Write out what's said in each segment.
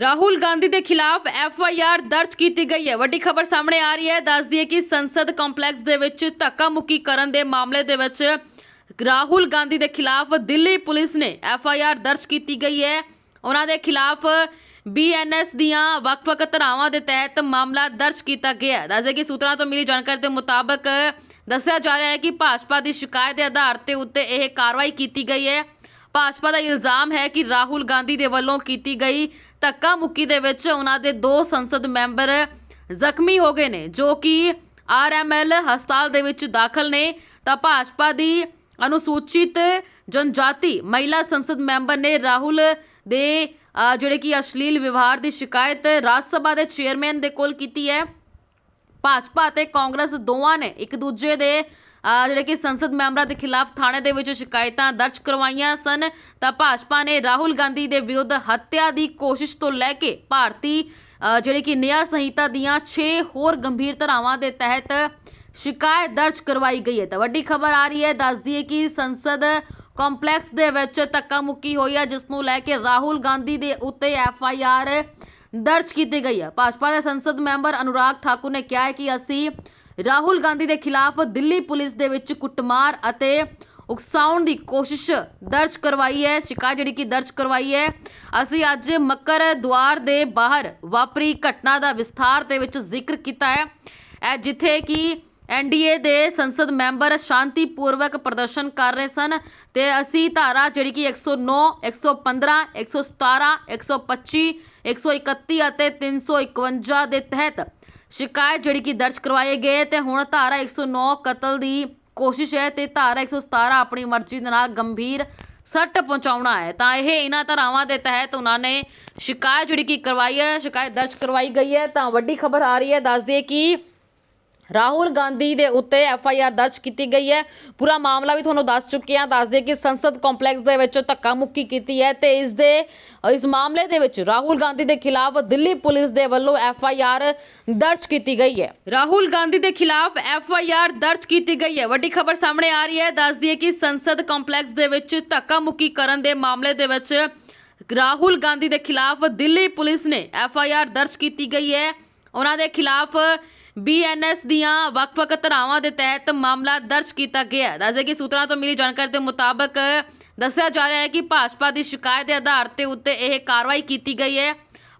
ਰਾਹੁਲ ਗਾਂਧੀ ਦੇ ਖਿਲਾਫ F I R ਦਰਜ ਕੀਤੀ ਗਈ ਹੈ। ਵੱਡੀ ਖਬਰ ਸਾਹਮਣੇ ਆ ਰਹੀ ਹੈ। ਦੱਸਦੀ ਹੈ ਕਿ ਸੰਸਦ ਕੰਪਲੈਕਸ ਦੇ ਵਿੱਚ ਧੱਕਾ ਮੁੱਕੀ ਕਰਨ ਦੇ ਮਾਮਲੇ ਦੇ ਵਿੱਚ ਰਾਹੁਲ ਗਾਂਧੀ ਦੇ ਖਿਲਾਫ ਦਿੱਲੀ ਪੁਲਿਸ ਨੇ ਐਫ ਆਈ ਆਰ ਦਰਜ ਕੀਤੀ ਗਈ ਹੈ। ਉਹਨਾਂ ਦੇ ਖਿਲਾਫ ਬੀਐਨਐਸ ਦੀਆਂ ਵੱਖ-ਵੱਖ ਧਾਰਾਵਾਂ ਦੇ ਤਹਿਤ ਮਾਮਲਾ ਦਰਜ ਕੀਤਾ ਗਿਆ ਹੈ। ਦੱਸਦੇ ਕਿ ਸੂਤਰਾਂ ਤੋਂ ਮਿਲੀ ਜਾਣਕਾਰੀ ਦੇ ਮੁਤਾਬਕ ਦੱਸਿਆ ਜਾ ਰਿਹਾ ਹੈ ਕਿ ਭਾਜਪਾ ਦੀ ਸ਼ਿਕਾਇਤ ਦੇ ਆਧਾਰ ਤੇ ਉੱਤੇ ਇਹ ਕਾਰਵਾਈ ਕੀਤੀ ਗਈ ਹੈ। ਭਾਜਪਾ ਦਾ ਇਲਜ਼ਾਮ ਹੈ ਕਿ ਰਾਹੁਲ ਗਾਂਧੀ ਦੇ ਵੱਲੋਂ ਕੀਤੀ ਗਈ ਧੱਕਾ ਮੁੱਕੀ ਦੇ ਵਿੱਚ ਉਹਨਾਂ ਦੇ ਦੋ ਸੰਸਦ ਮੈਂਬਰ ਜ਼ਖਮੀ ਹੋ ਗਏ ਨੇ, ਜੋ ਕਿ ਆਰਐਮਐਲ ਹਸਪਤਾਲ ਦੇ ਵਿੱਚ ਦਾਖਲ ਨੇ। ਤਾਂ ਭਾਜਪਾ ਦੀ ਅਨੁਸੂਚਿਤ ਜਨਜਾਤੀ ਮਹਿਲਾ ਸੰਸਦ ਮੈਂਬਰ ਨੇ ਰਾਹੁਲ ਦੇ ਜਿਹੜੇ ਕਿ ਅਸ਼ਲੀਲ ਵਿਵਹਾਰ ਦੀ ਸ਼ਿਕਾਇਤ ਰਾਜ ਸਭਾ ਦੇ ਚੇਅਰਮੈਨ ਦੇ ਕੋਲ ਕੀਤੀ ਹੈ। ਭਾਜਪਾ ਅਤੇ ਕਾਂਗਰਸ ਦੋਵਾਂ ਨੇ ਇੱਕ ਦੂਜੇ ਦੇ ਜਿਹੜੇ ਕਿ ਸੰਸਦ ਮੈਂਬਰਾਂ ਦੇ ਖਿਲਾਫ ਥਾਣੇ ਦੇ ਵਿੱਚ ਸ਼ਿਕਾਇਤਾਂ ਦਰਜ ਕਰਵਾਈਆਂ ਸਨ, ਤਾਂ ਭਾਜਪਾ ਨੇ ਰਾਹੁਲ ਗਾਂਧੀ ਦੇ ਵਿਰੁੱਧ ਹੱਤਿਆ ਦੀ ਕੋਸ਼ਿਸ਼ ਤੋਂ ਲੈ ਕੇ ਭਾਰਤੀ ਅਹ ਜਿਹੜੇ ਕਿ ਨਿਆਂ ਸੰਹਿਤਾ ਦੀਆਂ 6 ਹੋਰ ਗੰਭੀਰ ਧਾਰਾਵਾਂ ਦੇ ਤਹਿਤ ਸ਼ਿਕਾਇਤ ਦਰਜ ਕਰਵਾਈ ਗਈ ਹੈ। ਤਾਂ ਵੱਡੀ ਖਬਰ ਆ ਰਹੀ ਹੈ ਦੱਸਦੀ ਹੈ ਕਿ ਸੰਸਦ ਕੰਪਲੈਕਸ ਦੇ ਵਿੱਚ ਧੱਕਾ ਮੁੱਕੀ ਹੋਈ ਹੈ, ਜਿਸ ਨੂੰ ਲੈ ਕੇ ਰਾਹੁਲ ਗਾਂਧੀ ਦੇ ਉੱਤੇ ਐਫ ਆਈ ਆਰ ਦਰਜ ਕੀਤੀ ਗਈ ਹੈ। ਭਾਜਪਾ ਦੇ ਸੰਸਦ ਮੈਂਬਰ ਅਨੁਰਾਗ ਠਾਕੁਰ ਨੇ ਕਿਹਾ ਹੈ ਕਿ ਅਸੀਂ ਰਾਹੁਲ ਗਾਂਧੀ ਦੇ ਖਿਲਾਫ ਦਿੱਲੀ ਪੁਲਿਸ ਦੇ ਵਿੱਚ ਕੁੱਟਮਾਰ ਅਤੇ ਉਕਸਾਉਣ ਦੀ ਕੋਸ਼ਿਸ਼ ਦਰਜ ਕਰਵਾਈ ਹੈ, ਸ਼ਿਕਾਇਤ ਜਿਹੜੀ ਕਿ ਦਰਜ ਕਰਵਾਈ ਹੈ। ਅਸੀਂ ਅੱਜ ਮੱਕਰ ਦੁਆਰ ਦੇ ਬਾਹਰ ਵਾਪਰੀ ਘਟਨਾ ਦਾ ਵਿਸਥਾਰ ਦੇ ਵਿੱਚ ਜ਼ਿਕਰ ਕੀਤਾ ਹੈ। ਇਹ ਜਿੱਥੇ ਕਿ ਐਨਡੀਏ ਦੇ ਸੰਸਦ ਮੈਂਬਰ ਸ਼ਾਂਤੀਪੂਰਵਕ ਪ੍ਰਦਰਸ਼ਨ ਕਰ ਰਹੇ ਸਨ ਤੇ ਅਸੀਂ ਧਾਰਾ ਜਿਹੜੀ ਕਿ 109 115 117 125 131 ਅਤੇ 351 ਦੇ ਤਹਿਤ ਸ਼ਿਕਾਇਤ ਜਿਹੜੀ ਕਿ ਦਰਜ ਕਰਵਾਏ ਗਏ ਤੇ ਹੁਣ ਧਾਰਾ 109 ਕਤਲ ਦੀ ਕੋਸ਼ਿਸ਼ ਹੈ ਤੇ ਧਾਰਾ 117 ਆਪਣੀ ਮਰਜ਼ੀ ਦੇ ਨਾਲ ਗੰਭੀਰ ਸੱਟ ਪਹੁੰਚਾਉਣਾ ਹੈ। ਤਾਂ ਇਹ ਇਹਨਾਂ ਧਾਰਾਵਾਂ ਦੇ ਤਹਿਤ ਉਹਨਾਂ ਨੇ ਸ਼ਿਕਾਇਤ ਜਿਹੜੀ ਕਿ ਕਰਵਾਈ ਹੈ, ਸ਼ਿਕਾਇਤ ਦਰਜ ਕਰਵਾਈ ਗਈ ਹੈ। ਤਾਂ ਵੱਡੀ ਖਬਰ ਆ ਰਹੀ ਹੈ, ਦੱਸ ਦਈਏ ਕਿ ਰਾਹੁਲ ਗਾਂਧੀ ਦੇ ਉੱਤੇ ਐਫ ਆਈ ਆਰ ਦਰਜ ਕੀਤੀ ਗਈ ਹੈ। ਪੂਰਾ ਮਾਮਲਾ ਵੀ ਤੁਹਾਨੂੰ ਦੱਸ ਚੁੱਕੇ ਹਾਂ। ਦੱਸ ਦੇ ਕਿ ਸੰਸਦ ਕੰਪਲੈਕਸ ਦੇ ਵਿੱਚ ਧੱਕਾ ਮੁੱਕੀ ਕੀਤੀ ਹੈ ਤੇ ਇਸ ਦੇ, ਇਸ ਮਾਮਲੇ ਦੇ ਵਿੱਚ ਰਾਹੁਲ ਗਾਂਧੀ ਦੇ ਖਿਲਾਫ ਦਿੱਲੀ ਪੁਲਿਸ ਦੇ ਵੱਲੋਂ ਐਫ ਆਈ ਆਰ ਦਰਜ ਕੀਤੀ ਗਈ ਹੈ। ਰਾਹੁਲ ਗਾਂਧੀ ਦੇ ਖਿਲਾਫ ਐਫ ਆਈ ਆਰ ਦਰਜ ਕੀਤੀ ਗਈ ਹੈ। ਵੱਡੀ ਖਬਰ ਸਾਹਮਣੇ ਆ ਰਹੀ ਹੈ। ਦੱਸ ਦਈਏ ਕਿ ਸੰਸਦ ਕੰਪਲੈਕਸ ਦੇ ਵਿੱਚ ਧੱਕਾ ਮੁੱਕੀ ਕਰਨ ਦੇ ਮਾਮਲੇ ਦੇ ਵਿੱਚ ਰਾਹੁਲ ਗਾਂਧੀ ਦੇ ਖਿਲਾਫ ਦਿੱਲੀ ਪੁਲਿਸ ਨੇ ਐਫ ਆਈ ਆਰ ਦਰਜ ਕੀਤੀ ਗਈ ਹੈ। ਉਹਨਾਂ ਦੇ ਖਿਲਾਫ ਬੀਐਨਐਸ ਦੀਆਂ ਵੱਖ-ਵੱਖ ਧਾਰਾਵਾਂ ਦੇ ਤਹਿਤ ਮਾਮਲਾ ਦਰਜ ਕੀਤਾ ਗਿਆ ਦੱਸਦੇ ਕਿ ਸੂਤਰਾਂ ਤੋਂ ਮਿਲੀ ਜਾਣਕਾਰੀ ਦੇ ਮੁਤਾਬਕ ਦੱਸਿਆ ਜਾ ਰਿਹਾ ਹੈ ਕਿ ਭਾਜਪਾ ਦੀ ਸ਼ਿਕਾਇਤ ਦੇ ਆਧਾਰ ਤੇ ਉੱਤੇ ਇਹ ਕਾਰਵਾਈ ਕੀਤੀ ਗਈ ਹੈ।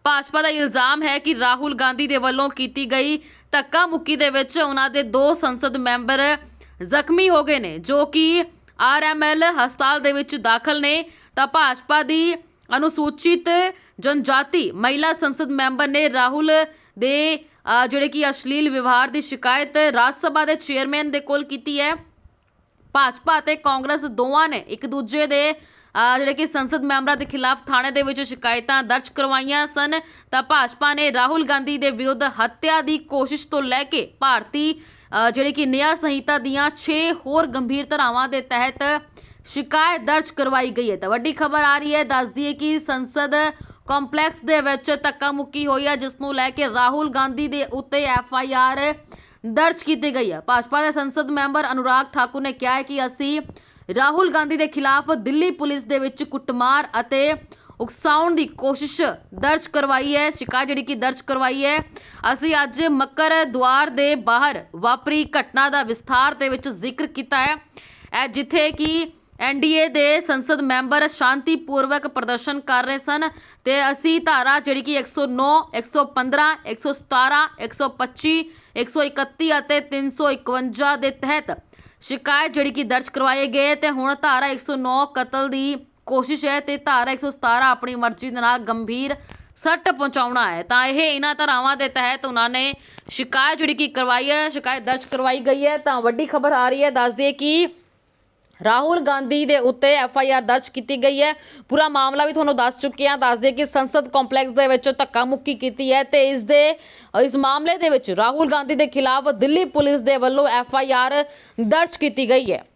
ਭਾਜਪਾ ਦਾ ਇਲਜ਼ਾਮ ਹੈ ਕਿ ਰਾਹੁਲ ਗਾਂਧੀ ਦੇ ਵੱਲੋਂ ਕੀਤੀ ਗਈ ਧੱਕਾ ਮੁੱਕੀ ਦੇ ਵਿੱਚ ਉਹਨਾਂ ਦੇ ਦੋ ਸੰਸਦ ਮੈਂਬਰ ਜ਼ਖਮੀ ਹੋ ਗਏ ਨੇ, ਜੋ ਕਿ ਆਰਐਮਐਲ ਹਸਪਤਾਲ ਦੇ ਵਿੱਚ ਦਾਖਲ ਨੇ। ਤਾਂ ਭਾਜਪਾ ਦੀ ਅਨੁਸੂਚਿਤ ਜਨਜਾਤੀ ਮਹਿਲਾ ਸੰਸਦ ਮੈਂਬਰ ਨੇ ਰਾਹੁਲ ਦੇ ਜਿਹੜੇ ਕਿ ਅਸ਼ਲੀਲ ਵਿਵਹਾਰ ਦੀ ਸ਼ਿਕਾਇਤ ਰਾਜ ਸਭਾ ਦੇ ਚੇਅਰਮੈਨ ਦੇ ਕੋਲ ਕੀਤੀ ਹੈ। ਭਾਜਪਾ ਅਤੇ ਕਾਂਗਰਸ ਦੋਵਾਂ ਨੇ ਇੱਕ ਦੂਜੇ ਦੇ ਜਿਹੜੇ ਕਿ ਸੰਸਦ ਮੈਂਬਰਾਂ ਦੇ ਖਿਲਾਫ ਥਾਣੇ ਦੇ ਵਿੱਚ ਸ਼ਿਕਾਇਤਾਂ ਦਰਜ ਕਰਵਾਈਆਂ ਸਨ। ਤਾਂ ਭਾਜਪਾ ਨੇ ਰਾਹੁਲ ਗਾਂਧੀ ਦੇ ਵਿਰੁੱਧ ਹੱਤਿਆ ਦੀ ਕੋਸ਼ਿਸ਼ ਤੋਂ ਲੈ ਕੇ ਭਾਰਤੀ ਜਿਹੜੇ ਕਿ ਨਿਆਂ ਸੰਹਿਤਾ ਦੀਆਂ 6 ਹੋਰ ਗੰਭੀਰ ਧਾਰਾਵਾਂ ਦੇ ਤਹਿਤ ਸ਼ਿਕਾਇਤ ਦਰਜ ਕਰਵਾਈ ਗਈ ਹੈ। ਤਾਂ ਵੱਡੀ ਖਬਰ ਆ ਰਹੀ ਹੈ ਦੱਸਦੀ ਹੈ ਕਿ ਸੰਸਦ ਕੰਪਲੈਕਸ ਦੇ ਵਿੱਚ ਧੱਕਾ ਮੁੱਕੀ ਹੋਈ ਹੈ, ਜਿਸ ਨੂੰ ਲੈ ਕੇ ਰਾਹੁਲ ਗਾਂਧੀ ਦੇ ਉੱਤੇ ਐਫ ਆਈ ਆਰ ਦਰਜ ਕੀਤੀ ਗਈ ਹੈ। ਭਾਜਪਾ ਦੇ ਸੰਸਦ ਮੈਂਬਰ ਅਨੁਰਾਗ ਠਾਕੁਰ ਨੇ ਕਿਹਾ ਹੈ ਕਿ ਅਸੀਂ ਰਾਹੁਲ ਗਾਂਧੀ ਦੇ ਖਿਲਾਫ ਦਿੱਲੀ ਪੁਲਿਸ ਦੇ ਵਿੱਚ ਕੁੱਟਮਾਰ ਅਤੇ ਉਕਸਾਉਣ ਦੀ ਕੋਸ਼ਿਸ਼ ਦਰਜ ਕਰਵਾਈ ਹੈ, ਸ਼ਿਕਾਇਤ ਜਿਹੜੀ ਕਿ ਦਰਜ ਕਰਵਾਈ ਹੈ। ਅਸੀਂ ਅੱਜ ਮੱਕਰ ਦੁਆਰ ਦੇ ਬਾਹਰ ਵਾਪਰੀ ਘਟਨਾ ਦਾ ਵਿਸਥਾਰ ਦੇ ਵਿੱਚ ਜ਼ਿਕਰ ਕੀਤਾ ਹੈ ਜਿੱਥੇ ਕਿ ਐਨਡੀਏ ਦੇ ਸੰਸਦ ਮੈਂਬਰ ਸ਼ਾਂਤੀਪੂਰਵਕ ਪ੍ਰਦਰਸ਼ਨ ਕਰ ਰਹੇ ਸਨ ਤੇ ਅਸੀਂ ਧਾਰਾ ਜਿਹੜੀ ਕਿ 109 115 117 125 131 ਅਤੇ 351 ਦੇ ਤਹਿਤ ਸ਼ਿਕਾਇਤ ਜਿਹੜੀ ਕਿ ਦਰਜ ਕਰਵਾਏ ਗਏ ਤੇ ਹੁਣ ਧਾਰਾ 109 ਕਤਲ ਦੀ ਕੋਸ਼ਿਸ਼ ਹੈ ਤੇ ਧਾਰਾ 117 ਆਪਣੀ ਮਰਜ਼ੀ ਦੇ ਨਾਲ ਗੰਭੀਰ ਸੱਟ ਪਹੁੰਚਾਉਣਾ ਹੈ। ਤਾਂ ਇਹ ਇਹਨਾਂ ਧਾਰਾਵਾਂ ਦੇ ਤਹਿਤ ਉਹਨਾਂ ਨੇ ਸ਼ਿਕਾਇਤ ਜਿਹੜੀ ਕਿ ਕਰਵਾਈ ਹੈ, ਸ਼ਿਕਾਇਤ ਦਰਜ ਕਰਵਾਈ ਗਈ ਹੈ। ਤਾਂ ਵੱਡੀ ਖਬਰ ਆ ਰਹੀ ਹੈ, ਦੱਸ ਦਈਏ ਕਿ ਰਾਹੁਲ ਗਾਂਧੀ ਦੇ ਉੱਤੇ ਐਫ ਆਈ ਆਰ ਦਰਜ ਕੀਤੀ ਗਈ ਹੈ। ਪੂਰਾ ਮਾਮਲਾ ਵੀ ਤੁਹਾਨੂੰ ਦੱਸ ਚੁੱਕੇ ਹਾਂ। ਦੱਸ ਦੇ ਕਿ ਸੰਸਦ ਕੰਪਲੈਕਸ ਦੇ ਵਿੱਚ ਧੱਕਾ ਮੁੱਕੀ ਕੀਤੀ ਹੈ ਤੇ ਇਸ ਦੇ, ਇਸ ਮਾਮਲੇ ਦੇ ਵਿੱਚ ਰਾਹੁਲ ਗਾਂਧੀ ਦੇ ਖਿਲਾਫ ਦਿੱਲੀ ਪੁਲਿਸ ਦੇ ਵੱਲੋਂ ਐਫ ਆਈ ਆਰ ਦਰਜ ਕੀਤੀ ਗਈ ਹੈ।